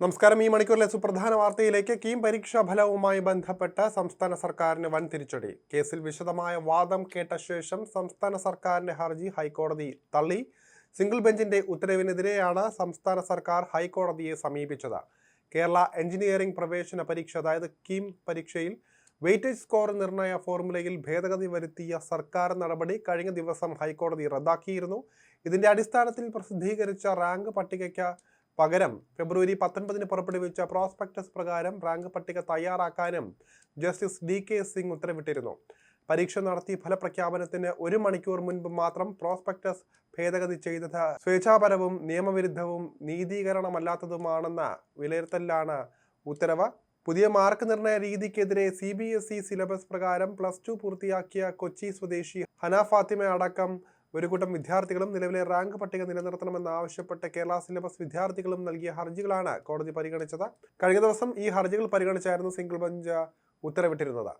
നമസ്കാരം. ഈ മണിക്കൂറിലെ സുപ്രധാന വാർത്തയിലേക്ക് കീം പരീക്ഷാ ഫലവുമായി ബന്ധപ്പെട്ട് സംസ്ഥാന സർക്കാരിന് വൻ തിരിച്ചടി കേസിൽ വിശദമായ വാദം കേട്ട ശേഷം സംസ്ഥാന സർക്കാരിന്റെ ഹർജി ഹൈക്കോടതി തള്ളി. സിംഗിൾ ബെഞ്ചിന്റെ ഉത്തരവിനെതിരെയാണ് സംസ്ഥാന സർക്കാർ ഹൈക്കോടതിയെ സമീപിച്ചത്. കേരള എഞ്ചിനീയറിംഗ് പ്രവേശന പരീക്ഷ അതായത് കീം പരീക്ഷയിൽ വെയിറ്റേജ് സ്കോർ നിർണയ ഫോർമുലയിൽ ഭേദഗതി വരുത്തിയ സർക്കാർ നടപടി കഴിഞ്ഞ ദിവസം ഹൈക്കോടതി റദ്ദാക്കിയിരുന്നു. ഇതിന്റെ അടിസ്ഥാനത്തിൽ പ്രസിദ്ധീകരിച്ച റാങ്ക് പട്ടികയ്ക്ക് പകരം ഫെബ്രുവരി പത്തൊൻപതിന് പുറപ്പെടുവിച്ച പ്രോസ്പെക്ടസ് പ്രകാരം റാങ്ക് പട്ടിക തയ്യാറാക്കാനും ജസ്റ്റിസ് ഡി കെ സിംഗ് ഉത്തരവിട്ടിരുന്നു. പരീക്ഷ നടത്തി ഫലപ്രഖ്യാപനത്തിന് ഒരു മണിക്കൂർ മുൻപ് മാത്രം പ്രോസ്പെക്ടസ് ഭേദഗതി ചെയ്തത് സ്വേച്ഛാപരവും നിയമവിരുദ്ധവും നീതീകരണമല്ലാത്തതുമാണെന്ന വിലയിരുത്തലിലാണ് ഉത്തരവ്. പുതിയ മാർക്ക് നിർണയ രീതിക്കെതിരെ C B S E syllabus പ്രകാരം പ്ലസ് ടു പൂർത്തിയാക്കിയ കൊച്ചി സ്വദേശി ഹന ഫാത്തിമ അടക്കം ഒരു കൂട്ടം വിദ്യാർത്ഥികളും നിലവിലെ റാങ്ക് പട്ടിക നിലനിർത്തണമെന്ന് ആവശ്യപ്പെട്ട് കേരള സിലബസ് വിദ്യാർത്ഥികളും നൽകിയ ഹർജികളാണ് കോടതി പരിഗണിച്ചത്. കഴിഞ്ഞ ദിവസം ഈ ഹർജികൾ പരിഗണിച്ചായിരുന്നു സിംഗിൾ ബെഞ്ച് ഉത്തരവിട്ടിരുന്നത്.